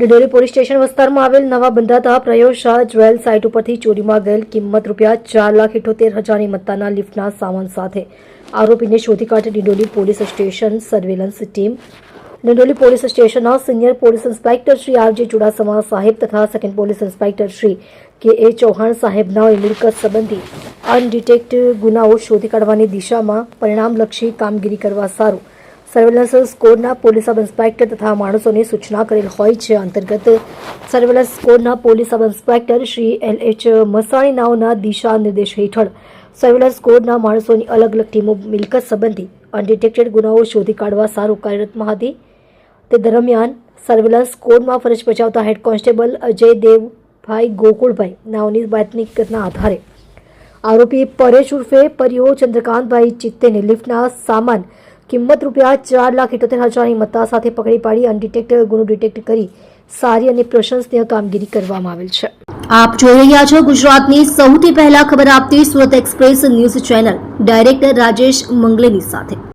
ડિડોરી police station વિસ્તારમાં આવેલ નવા બંધાતા પ્રયોગશાળા જ્વેલ સાઇટ ઉપરથી ચોરીમાં ગયેલ કિંમત રૂપિયા ચાર લાખ ઇઠોતેર હજારની મત્તાના લિફ્ટના સામાન સાથે. આરોપીને શોધી કાઢી Dindoli police station surveillance team. Dindoli police સ્ટેશનના senior police inspector Shri R G Chudasama સાહેબ તથા સેકન્ડ પોલીસ ઇન્સ્પેક્ટર શ્રી કે એ ચૌહાણ સાહેબના મિલકત સંબંધી અનડિટેક્ટ ગુનાઓ શોધી કાઢવાની દિશામાં પરિણામલક્ષી કામગીરી કરવા સારું સર્વેલન્સ સ્કોરના પોલીસ સબ ઇન્સ્પેક્ટર તથા માણસોને સૂચના કરેલ હોય છે. અંતર્ગત surveillance સ્કોરના police sub inspector Shri L H Masani નાઓના દિશા નિર્દેશ હેઠળ સર્વેલન્સ સ્કોડના માણસોની અલગ અલગ ટીમો મિલકત સંબંધી અનડિટેક્ટેડ ગુનાઓ શોધી કાઢવા સારું કાર્યરતમાં હતી તે દરમિયાન સર્વેલન્સ કોડમાં ફરજ બજાવતા હેડ કોન્સ્ટેબલ અજય દેવભાઈ ગોકુળભાઈ નાઓની બાતમીના આધારે આરોપી પરેશ ઉર્ફે પરિયો ચંદ્રકાંતભાઈ ચિત્તેને લિફ્ટના સામાન કિંમત રૂપિયા ચાર લાખ ઇઠોતેર હજારની મત્તા સાથે પકડી પાડી અનડિટેક્ટેડ ગુનો ડિટેક્ટ કરી સારી અને પ્રશંસનીય કામગીરી કરવામાં આવેલ છે. આપ જોઈ રહ્યા છો ગુજરાતની સૌથી પહેલા ખબર આપતી Surat express news channel. Director Rajesh મંગલેની સાથે.